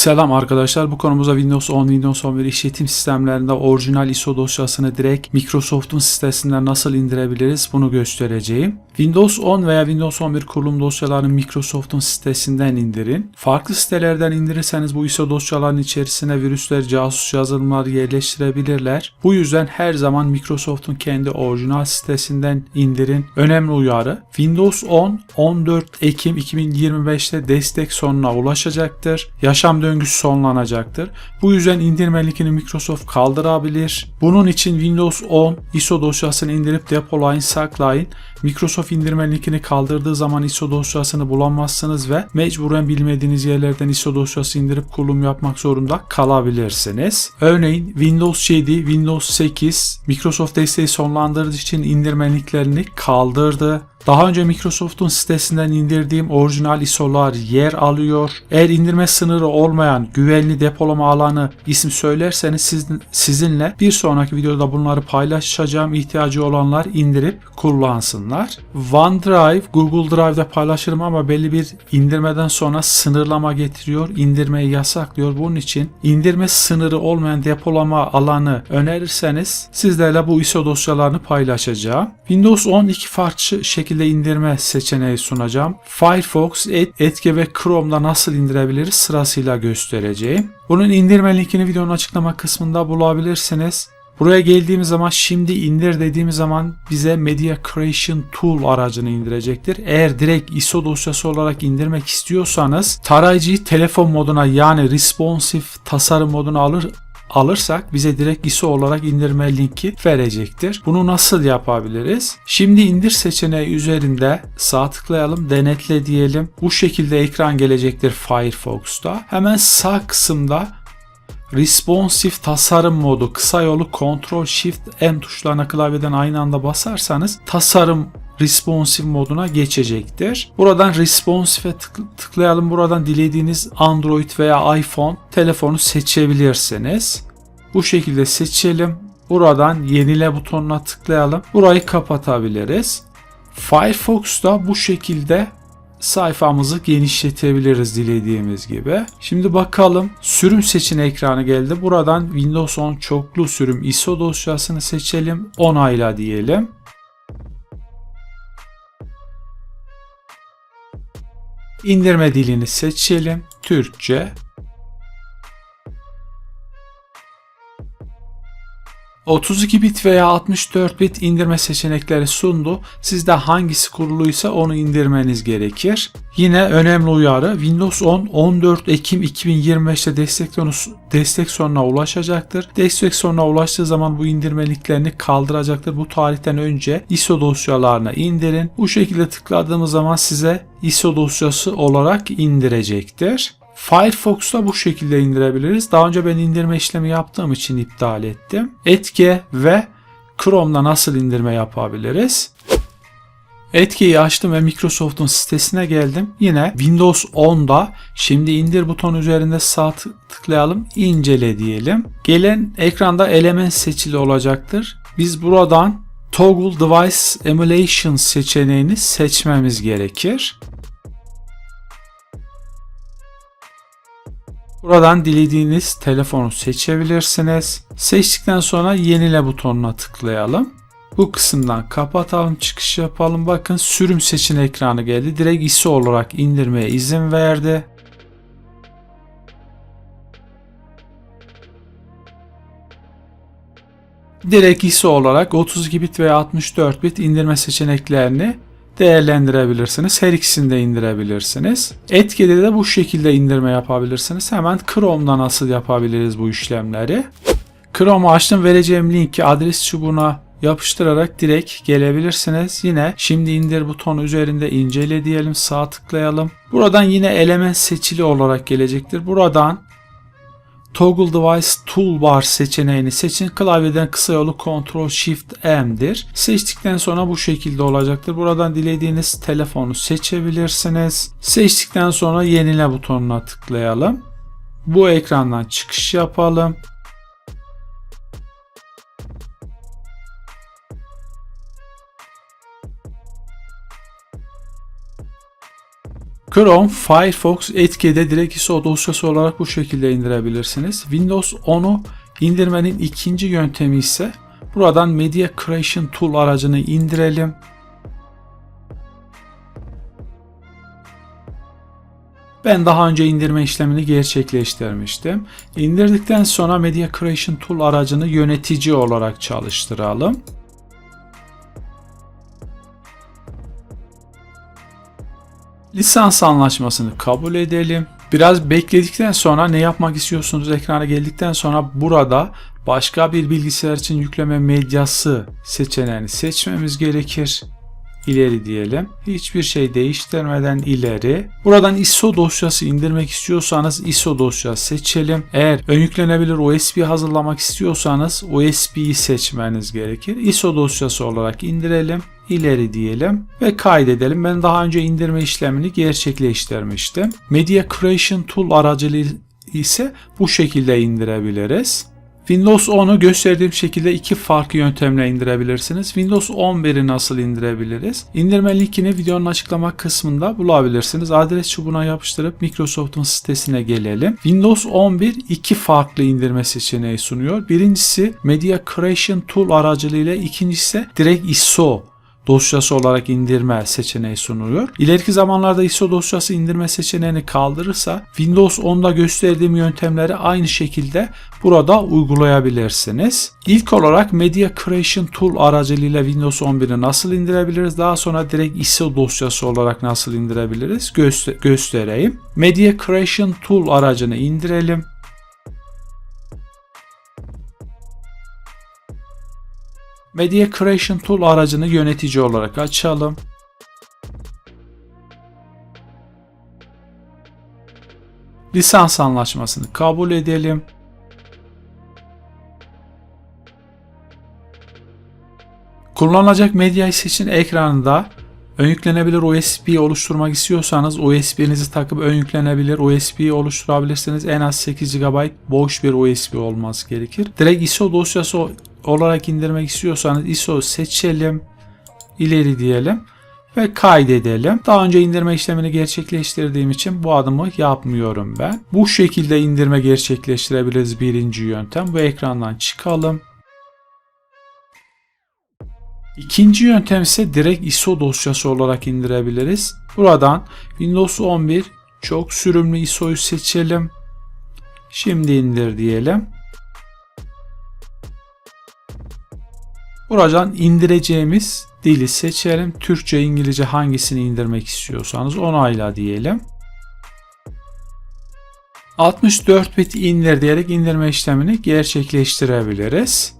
Selam arkadaşlar. Bu konumuzda Windows 10, Windows 11 işletim sistemlerinde orijinal ISO dosyasını direkt Microsoft'un sitesinden nasıl indirebiliriz bunu göstereceğim. Windows 10 veya Windows 11 kurulum dosyalarını Microsoft'un sitesinden indirin. Farklı sitelerden indirirseniz bu ISO dosyaların içerisine virüsler, casus yazılımlar yerleştirebilirler. Bu yüzden her zaman Microsoft'un kendi orijinal sitesinden indirin. Önemli uyarı. Windows 10 14 Ekim 2025'te destek sonuna ulaşacaktır. Yaşam döngüsü sonlanacaktır. Bu yüzden indirme linkini Microsoft kaldırabilir. Bunun için Windows 10 ISO dosyasını indirip depolayın, saklayın. Microsoft indirme linkini kaldırdığı zaman ISO dosyasını bulamazsınız ve mecburen bilmediğiniz yerlerden ISO dosyası indirip kurulum yapmak zorunda kalabilirsiniz. Örneğin Windows 7, Windows 8 Microsoft desteği sonlandırdığı için indirme linklerini kaldırdı. Daha önce Microsoft'un sitesinden indirdiğim orijinal ISO'lar yer alıyor. Eğer indirme sınırı olmayan güvenli depolama alanı isim söylerseniz siz, sizinle bir sonraki videoda bunları paylaşacağım. İhtiyacı olanlar indirip kullansınlar. OneDrive, Google Drive'da paylaşırım ama belli bir indirmeden sonra sınırlama getiriyor. İndirmeyi yasaklıyor. Bunun için indirme sınırı olmayan depolama alanı önerirseniz sizlerle bu ISO dosyalarını paylaşacağım. Windows 10 iki farklı şekilde indirme seçeneği sunacağım. Firefox, Edge ve Chrome'da nasıl indirebiliriz sırasıyla göstereceğim. Bunun indirme linkini videonun açıklama kısmında bulabilirsiniz. Buraya geldiğimiz zaman şimdi indir dediğimiz zaman bize Media Creation Tool aracını indirecektir. Eğer direkt ISO dosyası olarak indirmek istiyorsanız tarayıcıyı telefon moduna yani responsive tasarım moduna alır alırsak bize direkt ISO olarak indirme linki verecektir. Bunu nasıl yapabiliriz? Şimdi indir seçeneği üzerinde sağ tıklayalım, denetle diyelim. Bu şekilde ekran gelecektir Firefox'ta. Hemen sağ kısımda Responsive tasarım modu kısa yolu Ctrl Shift M tuşlarına klavyeden aynı anda basarsanız tasarım responsive moduna geçecektir. Buradan responsive'e tık- tıklayalım. Buradan dilediğiniz Android veya iPhone telefonu seçebilirsiniz. Bu şekilde seçelim. Buradan yenile butonuna tıklayalım. Burayı kapatabiliriz. Firefox'ta bu şekilde sayfamızı genişletebiliriz dilediğimiz gibi. Şimdi bakalım sürüm seçeneği ekranı geldi. Buradan Windows 10 çoklu sürüm ISO dosyasını seçelim. Onayla diyelim. İndirme dilini seçelim. Türkçe. 32 bit veya 64 bit indirme seçenekleri sundu. Sizde hangisi kuruluysa onu indirmeniz gerekir. Yine önemli uyarı Windows 10 14 Ekim 2025'te destek, destek sonuna ulaşacaktır. Destek sonuna ulaştığı zaman bu indirme linklerini kaldıracaktır. Bu tarihten önce ISO dosyalarına indirin. Bu şekilde tıkladığımız zaman size ISO dosyası olarak indirecektir. Firefox'ta bu şekilde indirebiliriz. Daha önce ben indirme işlemi yaptığım için iptal ettim. Etke ve Chrome'da nasıl indirme yapabiliriz? Etkiyi açtım ve Microsoft'un sitesine geldim. Yine Windows 10'da şimdi indir butonu üzerinde sağ tıklayalım. incele diyelim. Gelen ekranda element seçili olacaktır. Biz buradan Toggle Device Emulation seçeneğini seçmemiz gerekir. Buradan dilediğiniz telefonu seçebilirsiniz. Seçtikten sonra yenile butonuna tıklayalım. Bu kısımdan kapatalım, çıkış yapalım. Bakın sürüm seçin ekranı geldi. Direkt ISO olarak indirmeye izin verdi. Direkt ISO olarak 32 bit veya 64 bit indirme seçeneklerini değerlendirebilirsiniz. Her ikisini de indirebilirsiniz. Etkide de bu şekilde indirme yapabilirsiniz. Hemen Chrome'da nasıl yapabiliriz bu işlemleri? Chrome'u açtım. Vereceğim linki adres çubuğuna yapıştırarak direkt gelebilirsiniz. Yine şimdi indir butonu üzerinde incele diyelim. Sağ tıklayalım. Buradan yine element seçili olarak gelecektir. Buradan Toggle Device Toolbar seçeneğini seçin. Klavyeden kısa yolu Ctrl Shift M'dir. Seçtikten sonra bu şekilde olacaktır. Buradan dilediğiniz telefonu seçebilirsiniz. Seçtikten sonra yenile butonuna tıklayalım. Bu ekrandan çıkış yapalım. Chrome, Firefox, Etki'de direkt ISO dosyası olarak bu şekilde indirebilirsiniz. Windows 10'u indirmenin ikinci yöntemi ise buradan Media Creation Tool aracını indirelim. Ben daha önce indirme işlemini gerçekleştirmiştim. İndirdikten sonra Media Creation Tool aracını yönetici olarak çalıştıralım. Lisans anlaşmasını kabul edelim. Biraz bekledikten sonra ne yapmak istiyorsunuz ekrana geldikten sonra burada başka bir bilgisayar için yükleme medyası seçeneğini seçmemiz gerekir. İleri diyelim. Hiçbir şey değiştirmeden ileri. Buradan ISO dosyası indirmek istiyorsanız ISO dosyası seçelim. Eğer ön yüklenebilir USB hazırlamak istiyorsanız USB'yi seçmeniz gerekir. ISO dosyası olarak indirelim ileri diyelim ve kaydedelim. Ben daha önce indirme işlemini gerçekleştirmiştim. Media Creation Tool aracılığıyla ise bu şekilde indirebiliriz. Windows 10'u gösterdiğim şekilde iki farklı yöntemle indirebilirsiniz. Windows 11'i nasıl indirebiliriz? İndirme linkini videonun açıklama kısmında bulabilirsiniz. Adres çubuğuna yapıştırıp Microsoft'un sitesine gelelim. Windows 11 iki farklı indirme seçeneği sunuyor. Birincisi Media Creation Tool aracılığıyla, ikincisi direkt ISO dosyası olarak indirme seçeneği sunuluyor. İleriki zamanlarda ISO dosyası indirme seçeneğini kaldırırsa Windows 10'da gösterdiğim yöntemleri aynı şekilde burada uygulayabilirsiniz. İlk olarak Media Creation Tool aracılığıyla Windows 11'i nasıl indirebiliriz? Daha sonra direkt ISO dosyası olarak nasıl indirebiliriz? Göster göstereyim. Media Creation Tool aracını indirelim. Media Creation Tool aracını yönetici olarak açalım. Lisans anlaşmasını kabul edelim. Kullanılacak medyayı seçin ekranında ön yüklenebilir USB oluşturmak istiyorsanız USB'nizi takıp ön yüklenebilir USB oluşturabilirsiniz. En az 8 GB boş bir USB olması gerekir. Direkt ISO dosyası olarak indirmek istiyorsanız ISO seçelim. ileri diyelim ve kaydedelim. Daha önce indirme işlemini gerçekleştirdiğim için bu adımı yapmıyorum ben. Bu şekilde indirme gerçekleştirebiliriz birinci yöntem. Bu ekrandan çıkalım. İkinci yöntem ise direkt ISO dosyası olarak indirebiliriz. Buradan Windows 11 çok sürümlü ISO'yu seçelim. Şimdi indir diyelim. Buradan indireceğimiz dili seçelim. Türkçe, İngilizce hangisini indirmek istiyorsanız onayla diyelim. 64 bit indir diyerek indirme işlemini gerçekleştirebiliriz.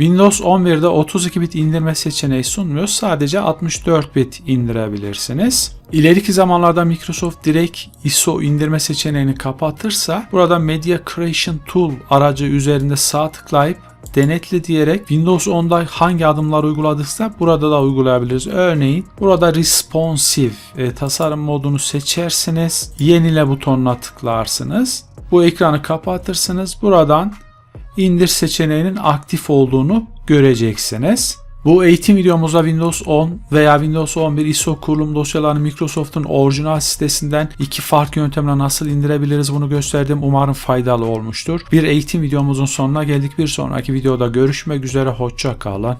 Windows 11'de 32 bit indirme seçeneği sunmuyor. Sadece 64 bit indirebilirsiniz. İleriki zamanlarda Microsoft direkt ISO indirme seçeneğini kapatırsa burada Media Creation Tool aracı üzerinde sağ tıklayıp denetle diyerek Windows 10'da hangi adımlar uyguladıksa burada da uygulayabiliriz. Örneğin burada responsive e, tasarım modunu seçersiniz. Yenile butonuna tıklarsınız. Bu ekranı kapatırsınız. Buradan indir seçeneğinin aktif olduğunu göreceksiniz. Bu eğitim videomuzda Windows 10 veya Windows 11 ISO kurulum dosyalarını Microsoft'un orijinal sitesinden iki farklı yöntemle nasıl indirebiliriz bunu gösterdim. Umarım faydalı olmuştur. Bir eğitim videomuzun sonuna geldik. Bir sonraki videoda görüşmek üzere. Hoşça kalın.